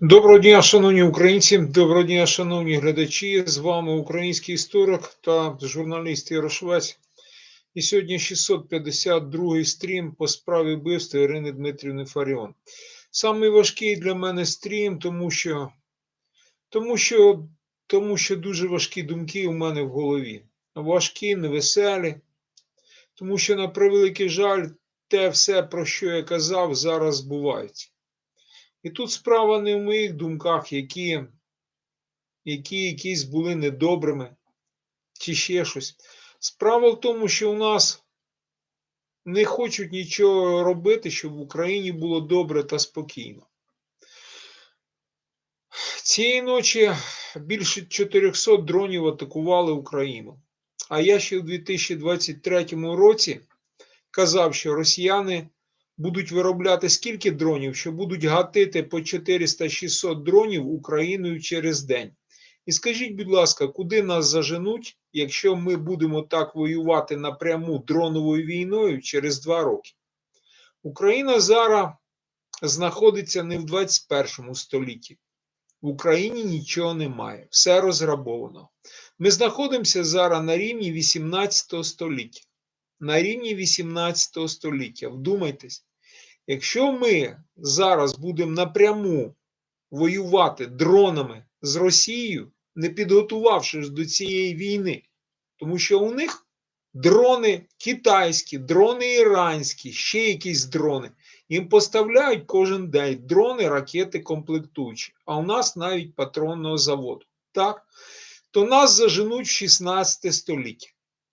Доброго дня, шановні українці, доброго дня, шановні глядачі. З вами український історик та журналіст Ярошвець. І сьогодні 652-й стрім по справі вбивства Ірини Дмитрівни Фаріон. Самий важкий для мене стрім, тому що, тому що, тому що дуже важкі думки у мене в голові. Важкі, невеселі, тому що, на превеликий жаль, те все, про що я казав, зараз збувається. І тут справа не в моїх думках, які які якісь були недобрими, чи ще щось. Справа в тому, що у нас не хочуть нічого робити, щоб в Україні було добре та спокійно. Цієї ночі більше 400 дронів атакували Україну. А я ще у 2023 році казав, що росіяни будуть виробляти скільки дронів, що будуть гатити по 400-600 дронів Україною через день. І скажіть, будь ласка, куди нас заженуть, якщо ми будемо так воювати напряму дроновою війною через два роки? Україна зараз знаходиться не в 21 столітті. В Україні нічого немає, все розграбовано. Ми знаходимося зараз на рівні 18 століття. На рівні 18 століття. Вдумайтесь, якщо ми зараз будемо напряму воювати дронами з Росією, не підготувавшись до цієї війни, тому що у них дрони китайські, дрони іранські, ще якісь дрони. Їм поставляють кожен день дрони, ракети комплектуючі, а у нас навіть патронного заводу. Так? То нас заженуть в 16 століття.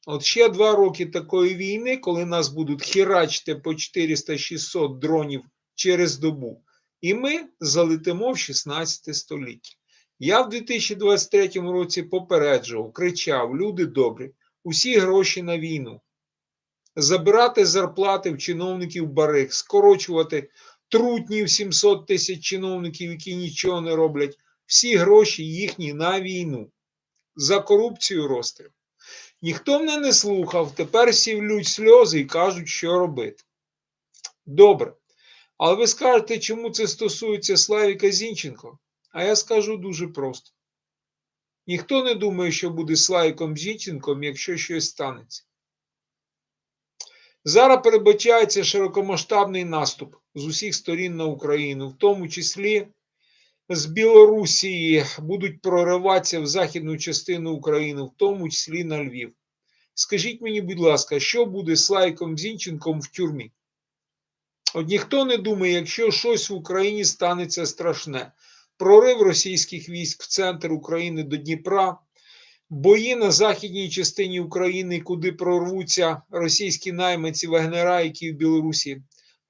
От ще два роки такої війни, коли нас будуть херачити по 400-600 дронів через добу, і ми залетимо в 16 століття. Я в 2023 році попереджував, кричав: люди добрі, усі гроші на війну. Забирати зарплати в чиновників барих, скорочувати трутнів 700 тисяч чиновників, які нічого не роблять. Всі гроші їхні на війну. За корупцію розстріл. Ніхто мене не слухав, тепер всі влють сльози і кажуть, що робити. Добре. Але ви скажете, чому це стосується Славіка Зінченко? А я скажу дуже просто. Ніхто не думає, що буде Славіком Зінченком, якщо щось станеться. Зараз передбачається широкомасштабний наступ з усіх сторін на Україну, в тому числі з Білорусі будуть прориватися в західну частину України, в тому числі на Львів. Скажіть мені, будь ласка, що буде з Слайком Зінченком в тюрмі? От ніхто не думає, якщо щось в Україні станеться страшне. Прорив російських військ в центр України до Дніпра, бої на західній частині України, куди прорвуться російські найманці Вагнера, які в Білорусі.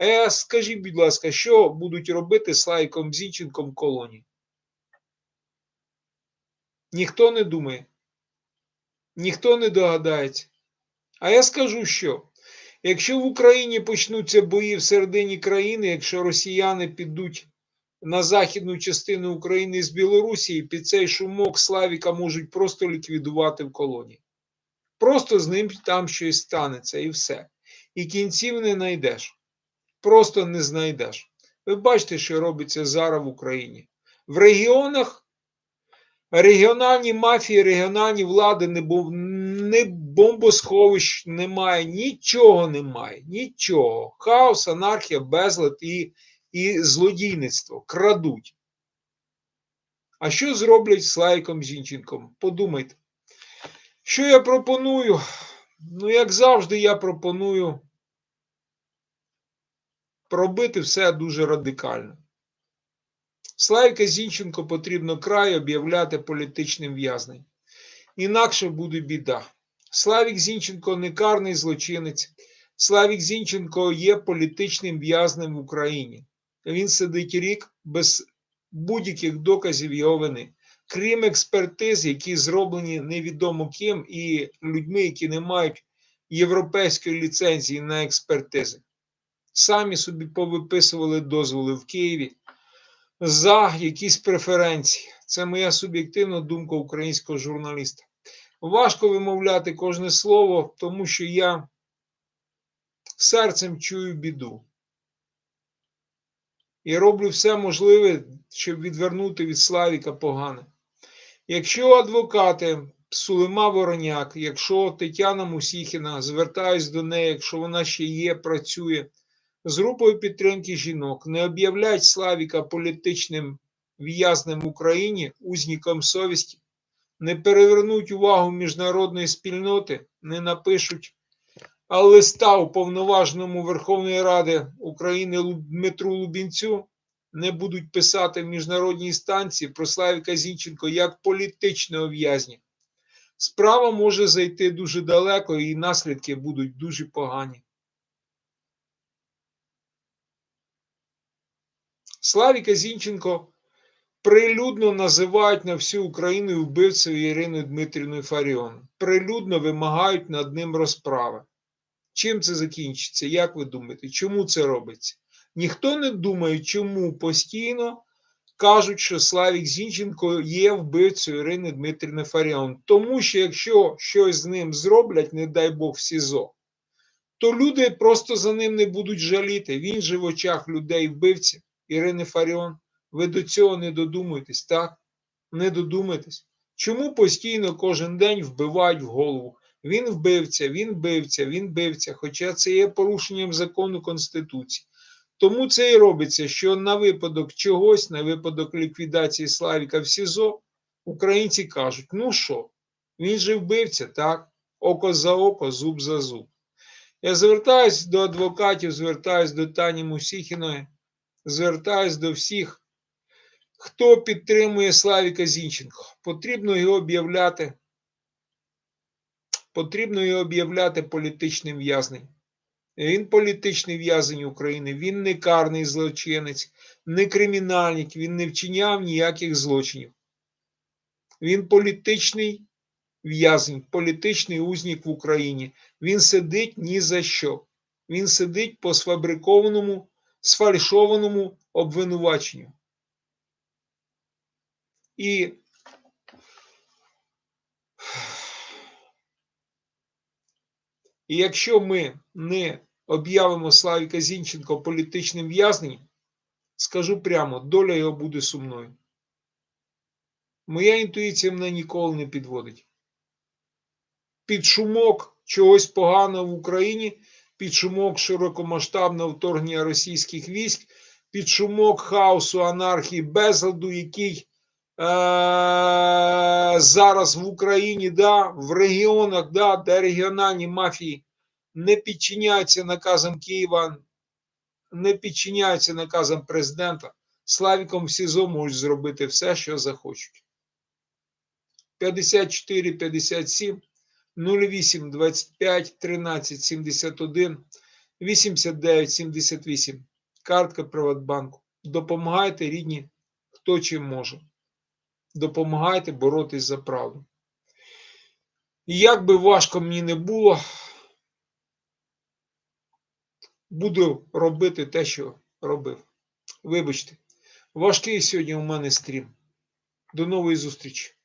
Е, скажіть, будь ласка, що будуть робити з Лайком Зінченком в колонії? Ніхто не думає, ніхто не догадається. А я скажу, що якщо в Україні почнуться бої всередині країни, якщо росіяни підуть на західну частину України з Білорусі, під цей шумок Славіка можуть просто ліквідувати в колонії. Просто з ним там щось станеться і все. І кінців не знайдеш просто не знайдеш. Ви бачите, що робиться зараз в Україні. В регіонах регіональні мафії, регіональні влади не був, не бомбосховищ немає, нічого немає, нічого. Хаос, анархія, безлад і, і злодійництво крадуть. А що зроблять з Лайком Зінченком? Подумайте. Що я пропоную? Ну, як завжди, я пропоную пробити все дуже радикально. Славіка Зінченко потрібно край об'являти політичним в'язнем. Інакше буде біда. Славік Зінченко не карний злочинець. Славік Зінченко є політичним в'язнем в Україні. Він сидить рік без будь-яких доказів його вини. Крім експертиз, які зроблені невідомо ким і людьми, які не мають європейської ліцензії на експертизи самі собі повиписували дозволи в Києві за якісь преференції. Це моя суб'єктивна думка українського журналіста. Важко вимовляти кожне слово, тому що я серцем чую біду. І роблю все можливе, щоб відвернути від Славіка погане. Якщо адвокати Сулейма Вороняк, якщо Тетяна Мусіхіна, звертаюсь до неї, якщо вона ще є, працює з групою підтримки жінок, не об'являть Славіка політичним в'язнем Україні, узніком совісті, не перевернуть увагу міжнародної спільноти, не напишуть а листа уповноваженому Верховної Ради України Дмитру Лубінцю не будуть писати в міжнародній інстанції про Славіка Зінченко як політичного в'язня. Справа може зайти дуже далеко, і наслідки будуть дуже погані. Славіка Зінченко прилюдно називають на всю Україну вбивцею Іриною Дмитрівною Фаріон. Прилюдно вимагають над ним розправи. Чим це закінчиться? Як ви думаєте? Чому це робиться? Ніхто не думає, чому постійно кажуть, що Славік Зінченко є вбивцею Ірини Дмитрівни Фаріон. Тому що якщо щось з ним зроблять, не дай Бог в СІЗО, то люди просто за ним не будуть жаліти. Він же в очах людей вбивці Ірини Фаріон. Ви до цього не додумуєтесь, так? Не додумаєтесь. Чому постійно кожен день вбивають в голову? Він вбивця, він вбивця, він вбивця, хоча це є порушенням закону Конституції. Тому це і робиться, що на випадок чогось, на випадок ліквідації Славіка в СІЗО, українці кажуть: ну що, він же вбивця, так? Око за око, зуб за зуб. Я звертаюсь до адвокатів, звертаюсь до Тані Мусіхіної, звертаюсь до всіх, хто підтримує Славіка Зінченко. Потрібно його об'являти потрібно його об'являти політичним в'язнем. Він політичний в'язень України, він не карний злочинець, не кримінальник, він не вчиняв ніяких злочинів. Він політичний в'язень, політичний узнік в Україні. Він сидить ні за що. Він сидить по сфабрикованому, сфальшованому обвинуваченню. І І якщо ми не об'явимо Славіка Зінченко політичним в'язнем, скажу прямо, доля його буде сумною. Моя інтуїція мене ніколи не підводить. Під шумок чогось поганого в Україні, під шумок широкомасштабного вторгнення російських військ, під шумок хаосу, анархії, безладу, який е- зараз в Україні, да, в регіонах, да, де регіональні мафії не підчиняються наказам Києва, не підчиняються наказам президента, Славіком СІЗО можуть зробити все, що захочуть. 54 57 08 25 13 71 89 78. Картка Приватбанку. Допомагайте рідні, хто чим може. Допомагайте боротись за правду. Як би важко мені не було, буду робити те, що робив. Вибачте, важкий сьогодні у мене стрім. До нової зустрічі!